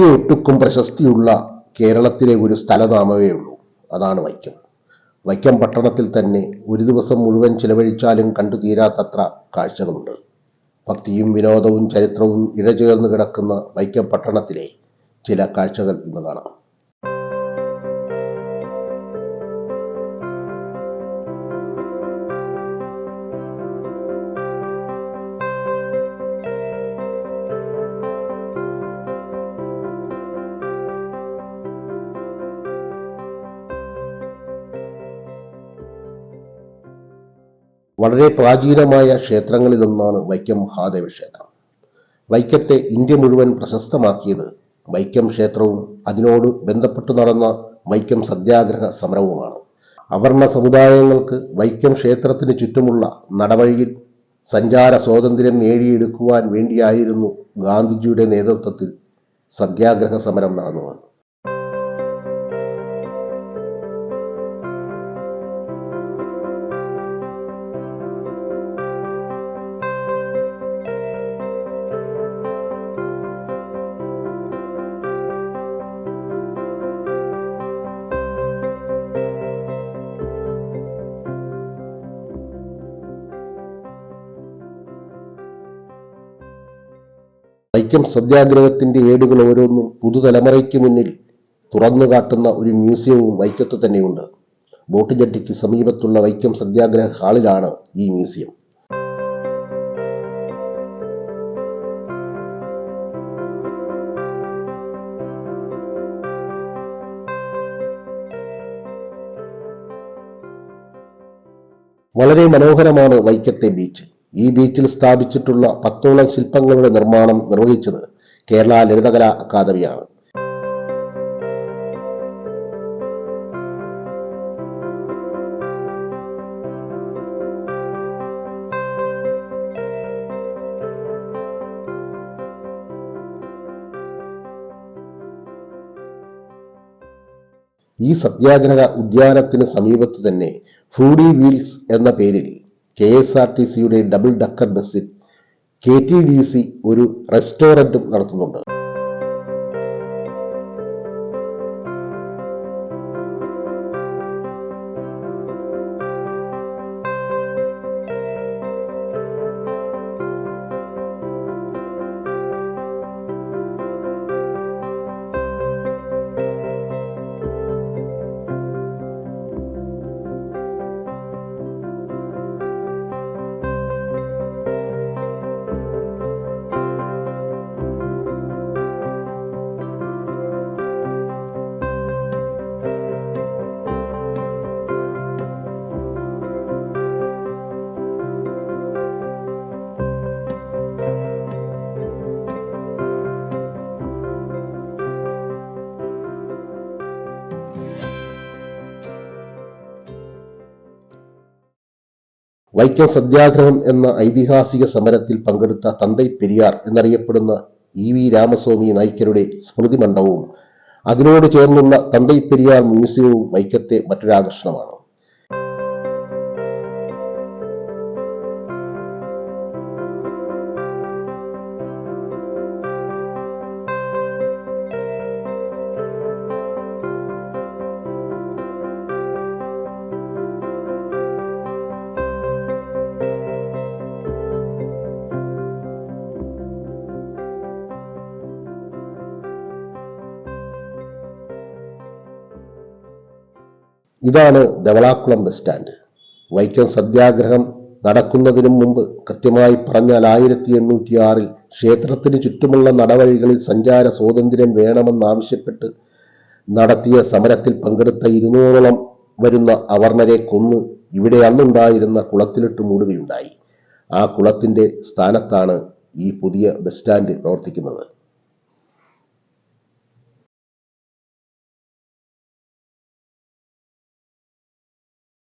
India ഒട്ടുക്കും പ്രശസ്തിയുള്ള കേരളത്തിലെ ഒരു സ്ഥലനാമവേ ഉള്ളൂ. അതാണ് വൈക്കം. വൈക്കം പട്ടണത്തിൽ തന്നെ ഒരു ദിവസം മുഴുവൻ ചിലവഴിച്ചാലും കണ്ടു തീരാത്തത്ര കാഴ്ചകളുണ്ട്. ഭക്തിയും വിനോദവും ചരിത്രവും ഇഴചേർന്ന് കിടക്കുന്ന വൈക്കം പട്ടണത്തിലെ ചില കാഴ്ചകൾ ഇന്ന് കാണാം. വളരെ പ്രാചീനമായ ക്ഷേത്രങ്ങളിലൊന്നാണ് വൈക്കം മഹാദേവ ക്ഷേത്രം വൈക്കത്തെ ഇന്ത്യ മുഴുവൻ പ്രശസ്തമാക്കിയത് വൈക്കം ക്ഷേത്രവും അതിനോട് ബന്ധപ്പെട്ടു നടന്ന വൈക്കം സത്യാഗ്രഹ സമരവുമാണ്. അവർണ സമുദായങ്ങൾക്ക് വൈക്കം ക്ഷേത്രത്തിന് ചുറ്റുമുള്ള നടവഴിയിൽ സഞ്ചാര സ്വാതന്ത്ര്യം നേടിയെടുക്കുവാൻ വേണ്ടിയായിരുന്നു ഗാന്ധിജിയുടെ നേതൃത്വത്തിൽ സത്യാഗ്രഹ സമരം നടന്നത്. വൈക്കം സത്യാഗ്രഹത്തിന്റെ ഏടുകൾ ഓരോന്നും പുതുതലമുറയ്ക്ക് മുന്നിൽ തുറന്നു കാട്ടുന്ന ഒരു മ്യൂസിയവും വൈക്കത്ത് തന്നെയുണ്ട്. ബോട്ട് ജട്ടിക്ക് സമീപത്തുള്ള വൈക്കം സത്യാഗ്രഹ ഹാളിലാണ് ഈ മ്യൂസിയം. വളരെ മനോഹരമാണ് വൈക്കത്തെ ബീച്ച്. ഈ ബീച്ചിൽ സ്ഥാപിച്ചിട്ടുള്ള പത്തോളം ശില്പങ്ങളുടെ നിർമ്മാണം നിർവഹിച്ചത് കേരള ലളിതകലാ അക്കാദമിയാണ്. ഈ സത്യാഗ്രഹ ഉദ്യാനത്തിന് സമീപത്ത് തന്നെ ഫൂഡി വീൽസ് എന്ന പേരിൽ കെ എസ് ആർ ടി സിയുടെ ഡബിൾ ഡക്കർ ബസ്സിൽ കെ ടി ഡി സി ഒരു റെസ്റ്റോറന്റും നടത്തുന്നുണ്ട്. വൈക്കം സത്യാഗ്രഹം എന്ന ഐതിഹാസിക സമരത്തിൽ പങ്കെടുത്ത തന്തൈ പെരിയാർ എന്നറിയപ്പെടുന്ന ഇ വി രാമസ്വാമി നായ്ക്കരുടെ സ്മൃതി മണ്ഡപവും അതിനോട് ചേർന്നുള്ള തന്തൈ പെരിയാർ മ്യൂസിയവും വൈക്കത്തെ മറ്റൊരാകർഷണമാണ്. ഇതാണ് ധവളാക്കുളം ബസ് സ്റ്റാൻഡ്. വൈക്കം സത്യാഗ്രഹം നടക്കുന്നതിനും മുമ്പ് കൃത്യമായി പറഞ്ഞാൽ ആയിരത്തി എണ്ണൂറ്റി ആറിൽ ക്ഷേത്രത്തിന് ചുറ്റുമുള്ള നടവഴികളിൽ സഞ്ചാര സ്വാതന്ത്ര്യം വേണമെന്നാവശ്യപ്പെട്ട് നടത്തിയ സമരത്തിൽ പങ്കെടുത്ത ഇരുന്നൂറോളം വരുന്ന അവർണരെ കൊന്ന് ഇവിടെ അന്നുണ്ടായിരുന്ന കുളത്തിലിട്ട് മൂടുകയുണ്ടായി. ആ കുളത്തിന്റെ സ്ഥാനത്താണ് ഈ പുതിയ ബസ് സ്റ്റാൻഡ് പ്രവർത്തിക്കുന്നത്.